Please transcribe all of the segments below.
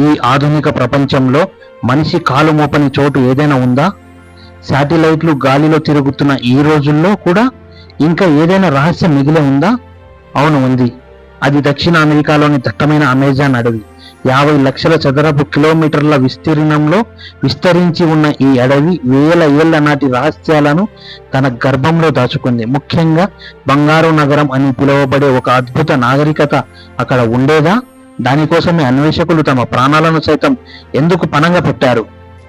ఈ ఆధునిక ప్రపంచంలో మనిషి కాలు మోపని చోటు ఏదైనా ఉందా? శాటిలైట్లు గాలిలో తిరుగుతున్న ఈ రోజుల్లో కూడా ఇంకా ఏదైనా రహస్యం మిగిలి ఉందా? అవును ఉంది. అది దక్షిణ అమెరికాలోని దట్టమైన అమెజాన్ అడవి. యాభై లక్షల చదరపు కిలోమీటర్ల విస్తీర్ణంలో విస్తరించి ఉన్న ఈ అడవి వేల ఏళ్ళ నాటి రహస్యాలను తన గర్భంలో దాచుకుంది. ముఖ్యంగా బంగారు నగరం అని పిలువబడే ఒక అద్భుత నాగరికత అక్కడ ఉండేదా? దానికోసమే అన్వేషకులు తమ ప్రాణాలను సైతం ఎందుకు పనంగా పెట్టారు?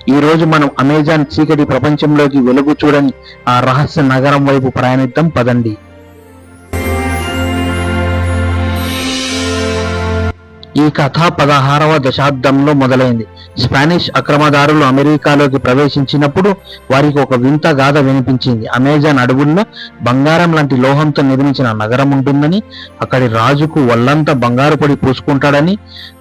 ఈ రోజు మనం అమెజాన్ చీకటి ప్రపంచంలోకి వెలుగు చూడని ఆ రహస్య నగరం వైపు ప్రయాణిద్దాం పదండి. ఈ కథ పదహారవ దశాబ్దంలో మొదలైంది. స్పానిష్ అక్రమదారులు అమెరికాలోకి ప్రవేశించినప్పుడు వారికి ఒక వింత గాథ వినిపించింది. అమెజాన్ అడవుల్లో బంగారం లాంటి లోహంతో నిర్మించిన నగరం ఉంటుందని అక్కడి రాజుకు వల్లంతా బంగారు పొడి పూసుకుంటాడని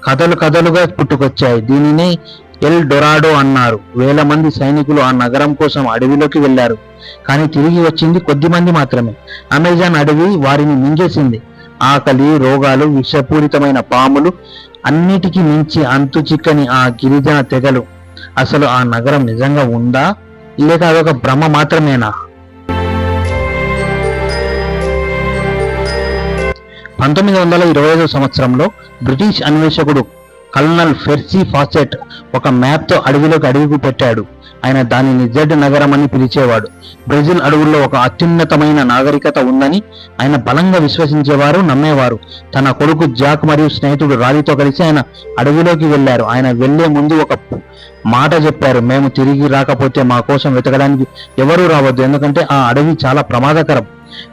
కథలు కథలుగా పుట్టుకొచ్చాయి. దీనినే ఎల్ డొరాడో అన్నారు. వేల మంది సైనికులు ఆ నగరం కోసం అడవిలోకి వెళ్ళారు కానీ తిరిగి వచ్చింది కొద్ది మంది మాత్రమే. అమెజాన్ అడవి వారిని మింగేసింది. ఆకలి రోగాలు విషపూరితమైన పాములు అన్నిటికీ మించి అంతు చిక్కని ఆ గిరిజన తెగలు. అసలు ఆ నగరం నిజంగా ఉందా? లేక అదొక భ్రమ మాత్రమేనా? పంతొమ్మిది వందల ఇరవై ఐదు సంవత్సరంలో బ్రిటిష్ అన్వేషకుడు కల్నల్ ఫెర్సీ ఫాసెట్ ఒక మ్యాప్తో అడవిలోకి అడుగు పెట్టాడు. ఆయన దానిని జెడ్ నగరం అని పిలిచేవాడు. బ్రెజిల్ అడవుల్లో ఒక అత్యున్నతమైన నాగరికత ఉందని ఆయన బలంగా విశ్వసించేవారు నమ్మేవారు. తన కొడుకు జాక్ మరియు స్నేహితుడు రాలితో కలిసి ఆయన అడవిలోకి వెళ్ళారు. ఆయన వెళ్ళే ముందు ఒక మాట చెప్పారు మేము తిరిగి రాకపోతే మా కోసం వెతకడానికి ఎవరూ రావద్దు. ఎందుకంటే ఆ అడవి చాలా ప్రమాదకరం.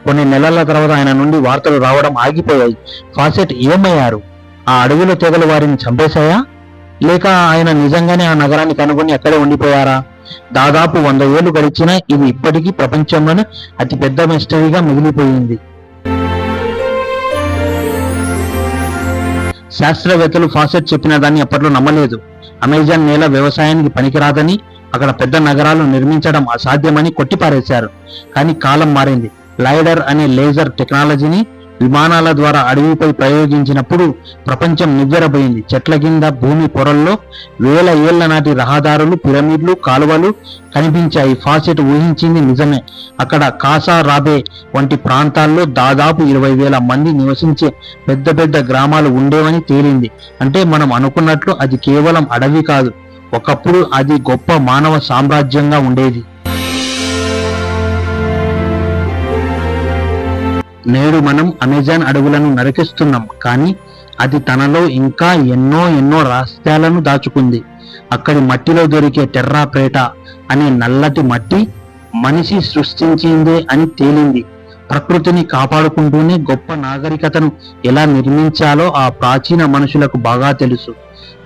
కొన్ని నెలల తర్వాత ఆయన నుండి వార్తలు రావడం ఆగిపోయాయి. ఫాసెట్ ఏమయ్యారు? ఆ అడవిలో తెగలు వారిని చంపేశాయా? లేక ఆయన నిజంగానే ఆ నగరాన్ని కనుగొని అక్కడే ఉండిపోయారా? దాదాపు వంద ఏళ్ళు గడిచినా ఇది ఇప్పటికీ ప్రపంచంలోనే అతి పెద్ద మిస్టరీగా మిగిలిపోయింది. శాస్త్రవేత్తలు ఫాసెట్ చెప్పిన దాన్ని అప్పట్లో నమ్మలేదు. అమెజాన్ నేల వ్యవసాయానికి పనికిరాదని అక్కడ పెద్ద నగరాలు నిర్మించడం అసాధ్యమని కొట్టిపారేశారు. కానీ కాలం మారింది. లైడర్ అనే లేజర్ టెక్నాలజీని విమానాల ద్వారా అడవిపై ప్రయోగించినప్పుడు ప్రపంచం నివ్వెరబోయింది. చెట్ల కింద భూమి పొరల్లో వేల ఏళ్ళ నాటి రహదారులు పిరమిడ్లు కాలువలు కనిపించాయి. ఫాసెట్ ఊహించింది నిజమే. అక్కడ కాసా రాబే వంటి ప్రాంతాల్లో దాదాపు ఇరవై వేల మంది నివసించే పెద్ద పెద్ద గ్రామాలు ఉండేవని తేలింది. అంటే మనం అనుకున్నట్లు అది కేవలం అడవి కాదు. ఒకప్పుడు అది గొప్ప మానవ సామ్రాజ్యంగా ఉండేది. నేడు మనం అమెజాన్ అడవులను నరికిస్తున్నాం కానీ అది తనలో ఇంకా ఎన్నో ఎన్నో రహస్యాలను దాచుకుంది. అక్కడి మట్టిలో దొరికే టెర్రా ప్రేట అనే నల్లటి మట్టి మనిషి సృష్టించిందే అని తేలింది. ప్రకృతిని కాపాడుకుంటూనే గొప్ప నాగరికతను ఎలా నిర్మించాలో ఆ ప్రాచీన మనుషులకు బాగా తెలుసు.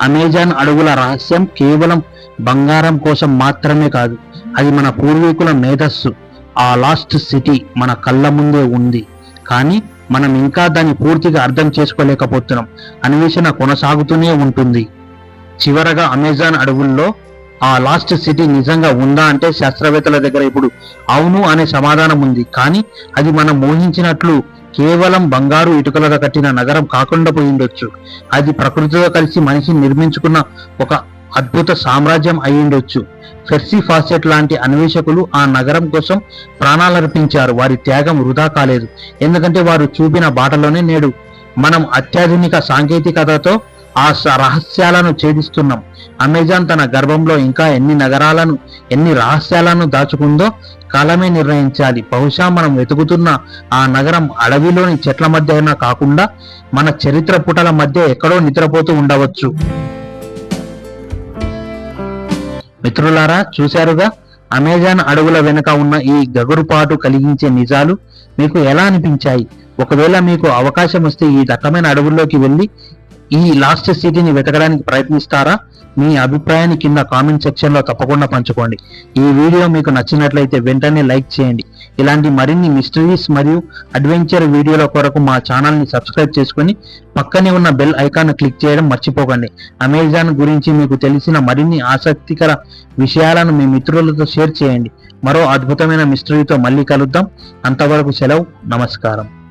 అమెజాన్ అడవుల రహస్యం కేవలం బంగారం కోసం మాత్రమే కాదు అది మన పూర్వీకుల మేధస్సు. ఆ లాస్ట్ సిటీ మన కళ్ళ ముందే ఉంది. కానీ మనం ఇంకా దాన్ని పూర్తిగా అర్థం చేసుకోలేకపోతున్నాం. అన్వేషణ కొనసాగుతూనే ఉంటుంది. చివరగా అమెజాన్ అడవుల్లో ఆ లాస్ట్ సిటీ నిజంగా ఉందా అంటే శాస్త్రవేత్తల దగ్గర ఇప్పుడు అవును అనే సమాధానం ఉంది. కానీ అది మనం ఊహించినట్లు కేవలం బంగారు ఇటుకలతో కట్టిన నగరం కాకుండా పోయిండొచ్చు అది ప్రకృతితో కలిసి మనిషి నిర్మించుకున్న ఒక అద్భుత సామ్రాజ్యం అయ్యుండొచ్చు ఫెర్సీ ఫాసెట్ లాంటి అన్వేషకులు ఆ నగరం కోసం ప్రాణాలర్పించారు. వారి త్యాగం వృధా కాలేదు. ఎందుకంటే వారు చూపిన బాటలోనే నేడు మనం అత్యాధునిక సాంకేతికతతో ఆ స- రహస్యాలను ఛేదిస్తున్నాం. అమెజాన్ తన గర్భంలో ఇంకా ఎన్ని నగరాలను ఎన్ని రహస్యాలను దాచుకుందో కాలమే నిర్ణయించాలి. బహుశా మనం వెతుకుతున్న ఆ నగరం అడవిలోని చెట్ల మధ్య అయినా కాకుండా మన చరిత్ర పుటల మధ్య ఎక్కడో నిద్రపోతూ ఉండవచ్చు. మిత్రులారా చూశారుగా? అమెజాన్ అడవుల వెనుక ఉన్న ఈ గగురుపాటు కలిగించే నిజాలు మీకు ఎలా అనిపించాయి? ఒకవేళ మీకు అవకాశం వస్తే ఈ దట్టమైన అడవుల్లోకి వెళ్ళి ఈ లాస్ట్ సిటీని వెతకడానికి ప్రయత్నిస్తారా? మీ అభిప్రాయాన్ని కింద కామెంట్ సెక్షన్లో తప్పకుండా పంచుకోండి. ఈ వీడియో మీకు నచ్చినట్లయితే వెంటనే లైక్ చేయండి. ఇలాంటి మరిన్ని మిస్టరీస్ మరియు అడ్వెంచర్ వీడియోల కొరకు మా ఛానల్ని సబ్స్క్రైబ్ చేసుకుని పక్కనే ఉన్న బెల్ ఐకాన్ క్లిక్ చేయడం మర్చిపోకండి. అమెజాన్ గురించి మీకు తెలిసిన మరిన్ని ఆసక్తికర విషయాలను మీ మిత్రులతో షేర్ చేయండి. మరో అద్భుతమైన మిస్టరీతో మళ్ళీ కలుద్దాం. అంతవరకు సెలవు. నమస్కారం.